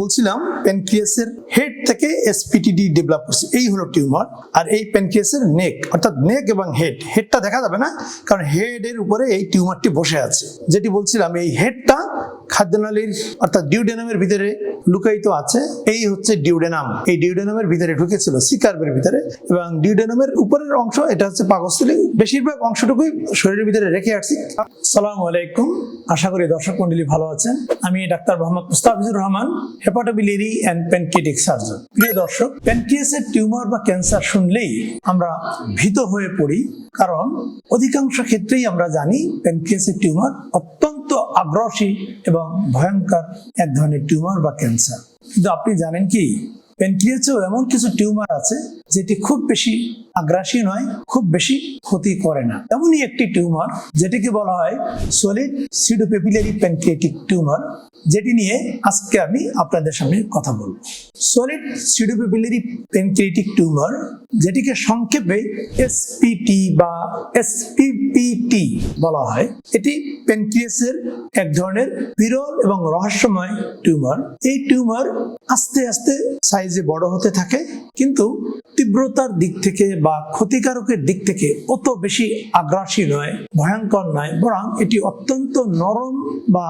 বলছিলাম প্যানক্রিয়াসের হেড থেকে এসপিটিডি ডেভেলপ করছে। এই হলো টিউমার আর এই প্যানক্রিয়াসের নেক অর্থাৎ নেক এবং হেড হেডটা দেখা যাবে না, কারণ হেডের উপরে এই টিউমারটি বসে আছে। যেটি বলছিলাম, এই হেডটা খাদ্যনালীর, অর্থাৎ ডিউডেনামের ভিতরে লুকায়িত আছে। এই হচ্ছে ডিউডেনাম এই ডিউডেনামের ভিতরে ঢুকেছিল সিকার্বের ভিতরে। এবং ডিউডেনামের উপরের অংশ, এটা হচ্ছে পাকস্থলী। বেশিরভাগ অংশটুকুই শরীরের ভিতরে রেখে আসছি। সালাম আলাইকুম। আশা করি দর্শক মন্ডলী ভালো আছেন। আমি doctor Mohammad Mustafizur Rahman hepatobiliary and pancreatic surgeon প্রিয় দর্শক প্যানক্রিয়াসের টিউমার বা ক্যান্সার শুনলেই আমরা ভীত হয়ে পড়ি, কারণ অধিকাংশ ক্ষেত্রেই আমরা জানি প্যানক্রিয়াসের টিউমার অত্যন্ত আগ্রাসী এবং ভয়ঙ্কর এক ধরনের টিউমার বা ক্যান্সার কিন্তু আপনি জানেন কি? প্যানক্রিয়াসেও এমন কিছু টিউমার আছে যেটি খুব বেশি আগ্রাসী নয়, খুব বেশি ক্ষতি করে না। এমনই একটি টিউমার, যেটিকে বলা হয় সলিড সিডোপেপিলারি প্যানক্রিয়াটিক টিউমার। যেটি নিয়ে আজকে আমি আপনাদের সামনে কথা বলব। সলিড সিডোপেপিলারি প্যানক্রিয়াটিক টিউমার যেটিকে সংক্ষেপে এসপিটি বা এসপিপিটি বলা হয়, এটি প্যানক্রিয়াসের এক ধরনের বিরল এবং রহস্যময় টিউমার এই টিউমার আস্তে আস্তে সাইজে বড় হতে থাকে, কিন্তু তীব্রতার দিক থেকে বা ক্ষতিকারকের দিক থেকে অত বেশি আগ্রাসী নয়, ভয়ঙ্কর নয়, বরং এটি অত্যন্ত নরম বা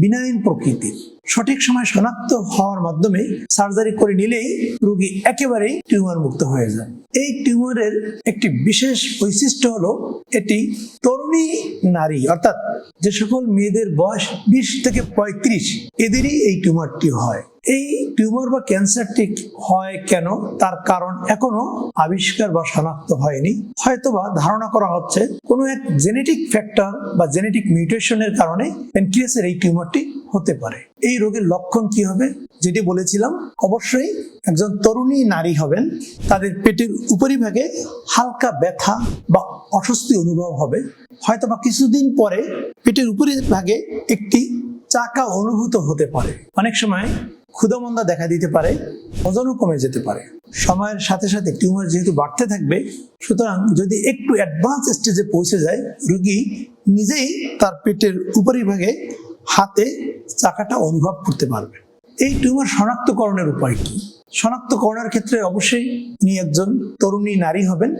বিনায়ন প্রকৃতির সঠিক সময় শনাক্ত হওয়ার মাধ্যমে সার্জারি করে নিলেই রোগী একেবারেই টিউমার মুক্ত হয়ে যায়। এই টিউমারের একটি বিশেষ বৈশিষ্ট্য হলো এটি তরুণী নারী, অর্থাৎ যে সকল মেয়েদের বয়স বিশ থেকে পঁয়ত্রিশ, এদেরই এই টিউমারটি হয়। এই টিউমার বা ক্যান্সারটি হয় কেন? তার কারণ এখনও আবিষ্কার বা শনাক্ত হয়নি। হয়তোবা ধারণা করা হচ্ছে কোনো এক জেনেটিক ফ্যাক্টর বা জেনেটিক মিউটেশনের কারণে প্যানক্রিয়াসের এই টিউমারটি হতে পারে। এই রোগের লক্ষণ কি হবে? যেটি বলেছিলাম, অবশ্যই একজন তরুণী নারী হবেন, তাদের পেটের উপরিভাগে হালকা ব্যথা বা অস্বস্তি অনুভব হবে। হয়তো বা কিছুদিন পরে পেটের উপরিভাগে একটি চাকা অনুভূত হতে পারে। অনেক সময় ক্ষুধামন্দা দেখা দিতে পারে, ওজনও কমে যেতে পারে। সময়ের সাথে সাথে টিউমার যেহেতু বাড়তে থাকবে, সুতরাং যদি একটু অ্যাডভান্স স্টেজে পৌঁছে যায়, রোগী নিজেই তার পেটের উপরিভাগে হাতে চাকাটা অনুভব করতে পারবে এই টিউমার শনাক্তকরণের উপায় কি? শনাক্তকরণের ক্ষেত্রে অবশ্যই উনি একজন তরুণী নারী হবেন।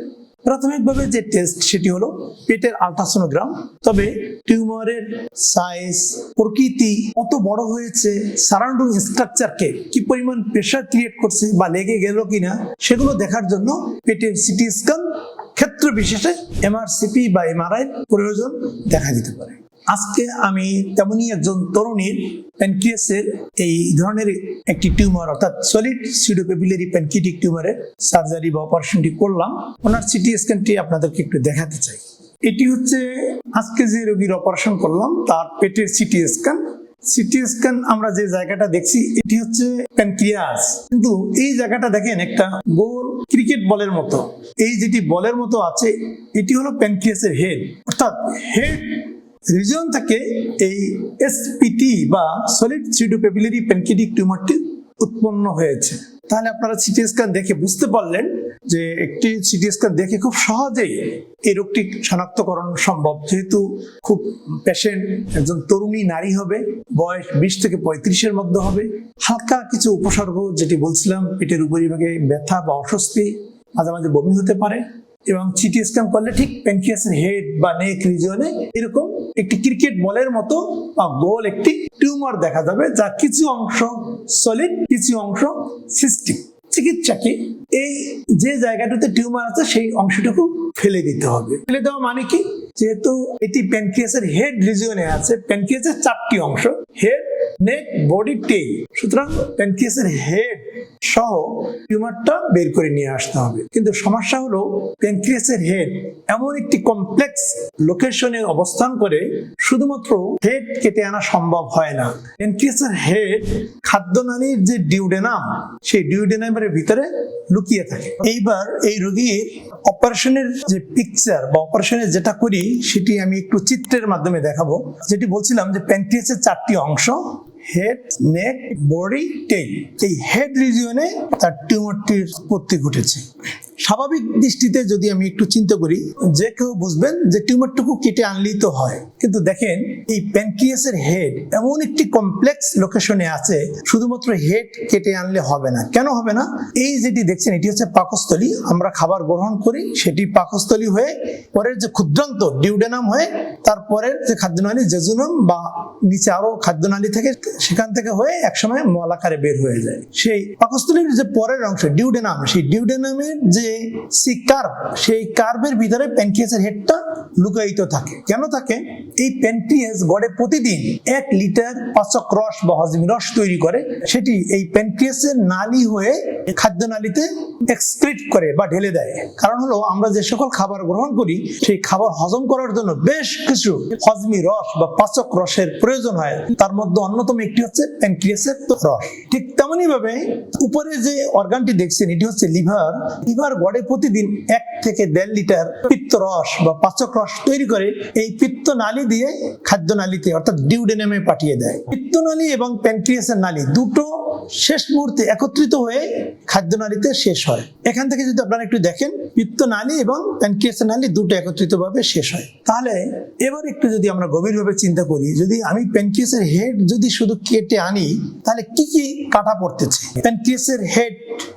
প্রাথমিকভাবে যে টেস্ট সেটি হলো পেটের আলট্রাসোনোগ্রাম তবে টিউমারের সাইজ প্রকৃতি, কত বড় হয়েছে সারাউন্ডিং স্ট্রাকচারকে কি পরিমাণ প্রেশার ক্রিয়েট করছে বা লেগে গেল কিনা, সেগুলো দেখার জন্য পেটের সিটি স্ক্যান ক্ষেত্র বিশেষে এমআরসিপি বা এমআরআই প্রয়োজন দেখা দিতে পারে। আজকে আমি তেমনই একজন তরুণীর প্যানক্রিয়াসের এই ধরনের একটি টিউমার, অর্থাৎ সলিড সিডোপেপিলারি প্যানক্রিটিক টিউমারের সার্জারি বা অপারেশনটি করলাম। ওনার সিটি স্ক্যানটি আপনাদেরকে একটু দেখাতে চাই। এটি হচ্ছে আজকে যে রোগীর অপারেশন করলাম, তার পেটের সিটি স্ক্যান সিটি স্ক্যান আমরা যে জায়গাটা দেখছি, এটি হচ্ছে প্যানক্রিয়াস কিন্তু এই জায়গাটা দেখেন, একটা গোল ক্রিকেট বলের মতো। এই যেটি বলের মতো আছে, এটি হলো প্যানক্রিয়াসের হেড অর্থাৎ হেড রিজন থেকে এই এসপিটি বা সলিড সিডোপেপিলারি প্যানক্রিটিক টিউমারটি উৎপন্ন হয়েছে তাহলে আপনারা সিটি স্ক্যান দেখে বুঝতে পারলেন যে একটি সিটি স্ক্যান দেখে খুব সহজেই এই রোগটি শনাক্তকরণ সম্ভব। যেহেতু খুব পেশেন্ট একজন তরুণী নারী হবে বয়স বিশ থেকে পঁয়ত্রিশের মধ্যে হবে। হালকা কিছু উপসর্গ যেটি বলছিলাম, পেটের উপরিভাগে ব্যথা বা অস্বস্তি, মাঝে মাঝে বমি হতে পারে এবং সিটি স্ক্যান করলে ঠিক প্যানক্রিয়াসের হেড বা নেক রিজিয়নে এরকম একটি ক্রিকেট বলের মতো বা গোল একটি টিউমার দেখা যাবে যা কিছু অংশ সলিড কিছু অংশ সিস্টিক চিকিৎসাকে এই যে জায়গাটাতে টিউমার আছে, সেই অংশটুকু ফেলে দিতে হবে। ফেলে দেওয়া মানে কি? যেহেতু এটি প্যানক্রিয়াসের হেড রিজিয়নে আছে প্যানক্রিয়াসের চারটি অংশ হেড নেক বডি টেইল সুতরাং প্যানক্রিয়াসের হেড সহ টিউমারটা বের করে নিয়ে আসতে হবে। কিন্তু সমস্যা হলো প্যানক্রিয়াসের হেড এমন একটি কমপ্লেক্স লোকেশনে অবস্থান করে, শুধুমাত্র হেড কেটে আনা সম্ভব হয় না। প্যানক্রিয়াসের হেড খাদ্যনালীর যে ডিউডেনাম সেই ডিউডেনামের ভিতরে লুকিয়ে থাকে। এইবার এই রোগীর অপারেশনের যে পিকচার বা অপারেশনের যেটা করি, সেটি আমি একটু চিত্রের মাধ্যমে দেখাবো। যেটি বলছিলাম যে প্যানক্রিয়াসের চারটি অংশ হেড নেক বডি টেইল এই হেড রিজিয়নে তার টিউমারটির উৎপত্তি ঘটেছে। স্বাভাবিক দৃষ্টিতে যদি আমি একটু চিন্তা করি, যে কেউ বুঝবেন যে টিউমারটুকু কেটে আনলেই তো হয়। কিন্তু দেখেন, এই প্যানক্রিয়াসের হেড এমন একটি কমপ্লেক্স লোকেশনে আছে, শুধুমাত্র হেড কেটে আনলে হবে না। কেন হবে না? এই যেটি দেখছেন, এটি হচ্ছে পাকস্থলী। আমরা খাবার গ্রহণ করি, সেটি পাকস্থলী হয়ে পরের যে ক্ষুদ্রান্ত ডিউডেনাম হয়ে তারপরের যে খাদ্যনালী জেজুনাম বা নিচে আরও খাদ্যনালী থেকে, সেখান থেকে হয়ে একসময় মলাকারে বের হয়ে যায়। সেই পাকস্থলীর যে পরের অংশ, ডিউডেনাম, সেই ডিউডেনামের যে সি কার্ভ সেই কার্ভের ভিতরে প্যানক্রিয়াসের হেডটা লুকায়িত থাকে। কেন থাকে? এই প্যানক্রিয়াস গড়ে প্রতিদিন এক লিটার পাচক রস বা হজমি রস তৈরি করে। সেটি এই প্যানক্রিয়াসের নালী হয়ে খাদ্যনালীতে এক্সক্রিট করে বা ঢেলে দেয়। কারণ হলো, আমরা যে সকল খাবার গ্রহণ করি, সেই খাবার হজম করার জন্য বেশ কিছু হজমি রস বা পাচক রসের প্রয়োজন হয়। তার মধ্যে অন্যতম একটি হচ্ছে প্যানক্রিয়াসের রস। ঠিক তেমনই ভাবে উপরে যে অর্গানটি দেখছেন, এটি হচ্ছে লিভার লিভার গড়ে প্রতিদিন এক থেকে দেড় লিটার পিত্ত রস বা পাচক রস তৈরি করে এই পিত্ত নালী দিয়ে খাদ্য নালীতে, অর্থাৎ ডিউডেনামে পাঠিয়ে দেয়। পিত্ত নালী এবং প্যানক্রিয়াসের নালী দুটো শেষ মুহূর্তে একত্রিত হয়ে খাদ্য নালীতে শেষ হয়। এখান থেকে যদি আপনারা একটু দেখেন, পিত্ত নালী এবং প্যানক্রিয়াসের নালী দুটো একত্রিতভাবে শেষ হয়। তাহলে এবার একটু যদি আমরা গভীরভাবে চিন্তা করি, যদি আমি প্যানক্রিয়াসের হেড যদি শুধু কেটে আনি, তাহলে কি কি কাটা পড়তেছে? প্যানক্রিয়াসের হেড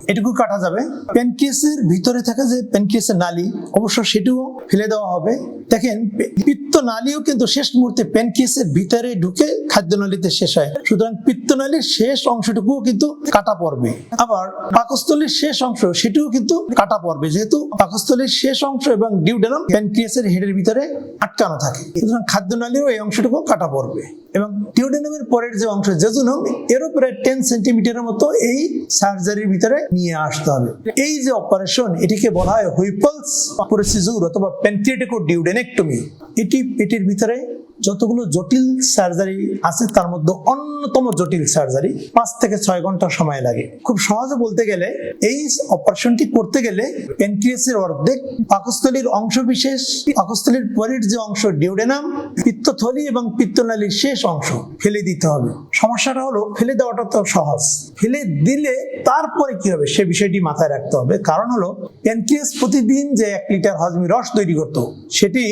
এটুকু কাটা যাবে। প্যানক্রিয়াসের ভিতরে থাকা যে প্যানক্রিয়াসের নালী, অবশ্য সেটিও ফেলে দেওয়া হবে। দেখেন, পিত্ত নালীও কিন্তু শেষ মুহূর্তে প্যানক্রিয়াসের ভিতরে ঢুকে খাদ্যনালীতে শেষ হয়। সুতরাং পিত্তনালীর শেষ অংশটুকুও কিন্তু কাটা পড়বে। আবার পাকস্থলীর শেষ অংশ, সেটিও কিন্তু কাটা পড়বে। যেহেতু পাকস্থলীর শেষ অংশ এবং ডিউডেনাম প্যানক্রিয়াসের হেডের ভিতরে আটকানো থাকে। সুতরাং খাদ্যনালীরও এই অংশটুকু কাটা পড়বে। এবং ডিউডেনামের পরের যে অংশ জেজুনম এরও প্রায় টেন সেন্টিমিটারের মতো এই সার্জারির ভিতরে নিয়ে আসতে হবে। এই যে অপারেশন এটিকে বলা হয় হুইপলস প্রসিজুর অথবা প্যানক্রিয়েটিকো ডিউডেনেক্টমি এটি পেটের ভিতরে যতগুলো জটিল সার্জারি আছে, তার মধ্যে অন্যতম জটিল সার্জারি পাঁচ থেকে ছয় ঘণ্টা সময় লাগে। খুব সহজে বলতে গেলে, এই অপারেশনটি করতে গেলে প্যানক্রিয়াসের অর্ধেক, পাকস্থলীর অংশ বিশেষ পাকস্থলীর পরের যে অংশ ডিউডেনাম পিত্তথলি এবং পিত্তনালীর শেষ অংশ ফেলে দিতে হবে। সমস্যাটা হলো, ফেলে দেওয়াটা তো সহজ। ফেলে দিলে তারপরে কি হবে, সে বিষয়টি মাথায় রাখতে হবে। কারণ হলো প্যানক্রিয়াস প্রতিদিন যে এক লিটার হজমি রস তৈরি করত, সেটি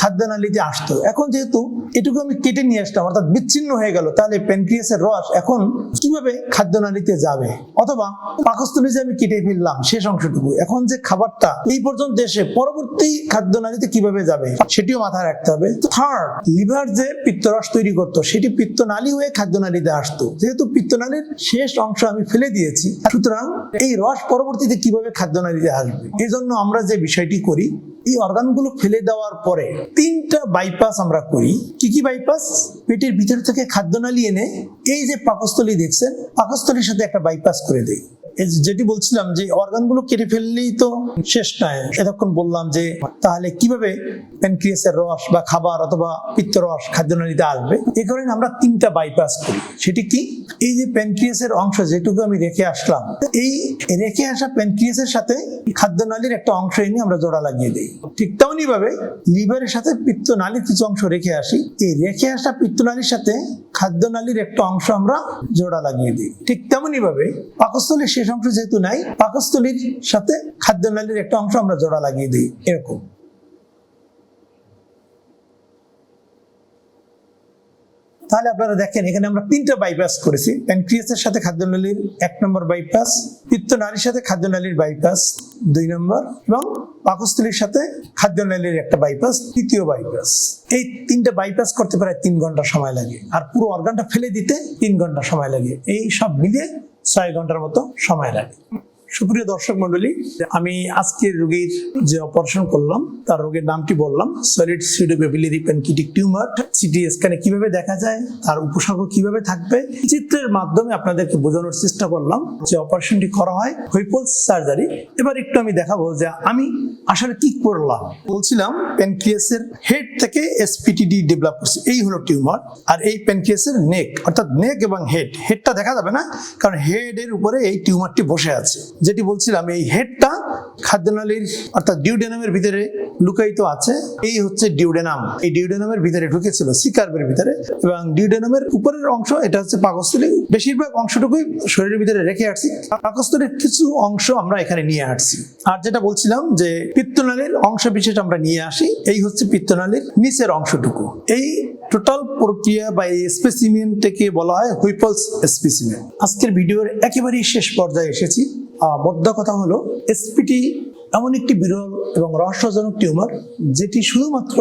খাদ্যনালীতে আসতো। এখন যেহেতু এটুকু আমি কেটে নিয়ে আসলাম, অর্থাৎ বিচ্ছিন্ন হয়ে গেল, তাহলে প্যানক্রিয়াসের রস এখন কীভাবে খাদ্যনালীতে যাবে? অথবা পাকস্থলী যে আমি কেটে ফেললাম, শেষ অংশটুকু, এখন যে খাবারটা এই পর্যন্ত এসে পরবর্তী খাদ্যনালীতে কীভাবে যাবে, সেটিও মাথায় রাখতে হবে। থার্ড লিভার যে পিত্তরস তৈরি করতো, সেটি পিত্তনালী হয়ে খাদ্যনালীতে আসতো। যেহেতু পিত্তনালীর শেষ অংশ আমি ফেলে দিয়েছি, সুতরাং এই রস পরবর্তীতে কীভাবে খাদ্যনালীতে আসবে? এই জন্য আমরা যে বিষয়টি করি এই অর্গানগুলো ফেলে দেওয়ার পরে তিনটা বাইপাস আমরা করি। কি কি বাইপাস পেটের ভিতর থেকে খাদ্য খাদ্যনালী এনে এই যে পাকস্থলী দেখছেন, পাকস্থলীর সাথে একটা বাইপাস করে দেই। এই যে- যেটি বলছিলাম যে অর্গানগুলো কেটে ফেললেই তো শেষ নয় এতক্ষণ বললাম যে তাহলে কীভাবে প্যানক্রিয়াসের রস বা খাবার অথবা পিত্ত রস খাদ্যনালীতে আসবে? এই কারণে আমরা তিনটা বাইপাস করি। সেটি কি? এই যে প্যানক্রিয়াসের অংশ যেটুকু আমি রেখে আসলাম, এই রেখে আসা প্যানক্রিয়াসের সাথে খাদ্যনালীর একটা অংশ এনে আমরা জোড়া লাগিয়ে দিই। ঠিক তেমনই ভাবে লিভারের সাথে পিত্তনালীর কিছু অংশ রেখে আসি। এই রেখে আসা পিত্তনালীর সাথে খাদ্যনালীর একটা অংশ আমরা জোড়া লাগিয়ে দিই। ঠিক তেমনই ভাবে পাকস্থলীর শেষ অংশ যেহেতু নাই, পাকস্থলীর সাথে খাদ্যনালীর একটা অংশ আমরা জোড়া লাগিয়ে দিই, এরকম। তাহলে আপনারা দেখেন, এখানে আমরা তিনটা বাইপাস করেছি প্যানক্রিয়াসের সাথে খাদ্যনালীর এক নম্বর বাইপাস পিত্তনালীর সাথে খাদ্যনালীর বাইপাস দুই নম্বর, এবং পাকস্থলীর সাথে খাদ্যনালীর একটা বাইপাস তৃতীয় বাইপাস এই তিনটা বাইপাস করতে প্রায় তিন ঘণ্টা সময় লাগে, আর পুরো অর্গানটা ফেলে দিতে তিন ঘণ্টা সময় লাগে। এই সব মিলিয়ে ছয় ঘণ্টার মতো সময় লাগে। সুপ্রিয় দর্শক মন্ডলী আমি আজকের রোগীর যে অপারেশন করলাম, তার রোগের নামটি বললাম solid pseudopapillary pancreatic tumour CT স্ক্যানে কীভাবে দেখা যায়, তার উপসর্গ কীভাবে থাকবে চিত্রের মাধ্যমে আপনাদেরকে বোঝানোর চেষ্টা করলাম যে অপারেশনটি করা হয় হুইপলস সার্জারি এবার একটু আমি দেখাবো যে আমি আসলে কি করলাম। বলছিলাম প্যানক্রিয়াসের হেড থেকে এসপিটিডি ডেভেলপ করছে, এই হলো টিউমার আর এই প্যানক্রিয়াসের নেক অর্থাৎ নেক এবং হেড হেডটা দেখা যাবে না, কারণ হেডের উপরে এই টিউমারটি বসে আছে। যেটি বলছিলাম, এই হেডটা খাদ্যনালীর অর্থাৎ ডিউডেনামের ভিতরে লুকায়িত আছে। এই হচ্ছে ডিউডেনাম এই ডিউডেনামের ভিতরে ঢুকেছিল সিকার্বের ভিতরে এবং ডিউডেনামের উপরের অংশ, এটা হচ্ছে পাকস্থলী। বেশিরভাগ অংশটুকুই শরীরের ভিতরে রেখে আসছি। পাকস্থলীর কিছু অংশ আমরা এখানে নিয়ে আসছি। আর যেটা বলছিলাম যে পিত্তনালীর অংশ বিশেষ আমরা নিয়ে আসি, এই হচ্ছে পিত্তনালীর নিচের অংশটুকু। এই টোটাল প্রক্রিয়া বা এই স্পেসিমেনটাকে বলা হয়? হুইপলস স্পেসিমেন আজকের ভিডিওর একেবারেই শেষ পর্যায়ে এসেছি। মোদ্দা কথা হলো এসপিটি এমন একটি বিরল এবং রহস্যজনক টিউমার, যেটি শুধুমাত্র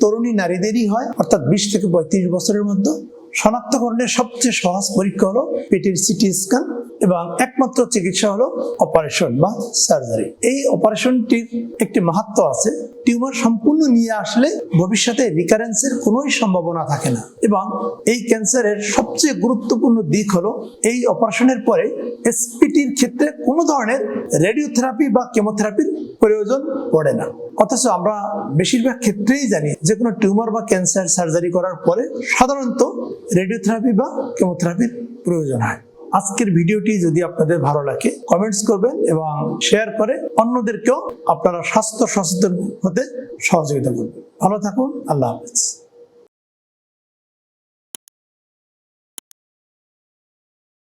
তরুণী নারীদেরই হয়, অর্থাৎ বিশ থেকে পঁয়ত্রিশ বছরের মধ্যে, শনাক্তকরণের সবচেয়ে সহজ পরীক্ষা হলো পেটের সিটি স্ক্যান। এবং একমাত্র চিকিৎসা হলো অপারেশন বা সার্জারি। এই অপারেশনটির একটি মাহাত্ম আছে, টিউমার সম্পূর্ণ নিয়ে আসলে ভবিষ্যতে রিকারেন্সের কোনোই সম্ভাবনা থাকে না এবং এই ক্যান্সারের সবচেয়ে গুরুত্বপূর্ণ দিক হলো এই অপারেশনের পরে এসপিটির ক্ষেত্রে কোনো ধরনের রেডিওথেরাপি বা কেমোথেরাপির প্রয়োজন পড়ে না। অথচ আমরা বেশিরভাগ ক্ষেত্রেই জানি যে কোনো টিউমার বা ক্যান্সার সার্জারি করার পরে সাধারণত রেডিওথেরাপি বা কেমোথেরাপির প্রয়োজন হয়। আজকের ভিডিওটি যদি আপনাদের ভালো লাগে কমেন্টস করবেন এবং শেয়ার করে অন্যদেরকেও আপনারা স্বাস্থ্য সচেতন হতে সহযোগিতা করবেন। ভালো থাকুন, আল্লাহ হাফেজ।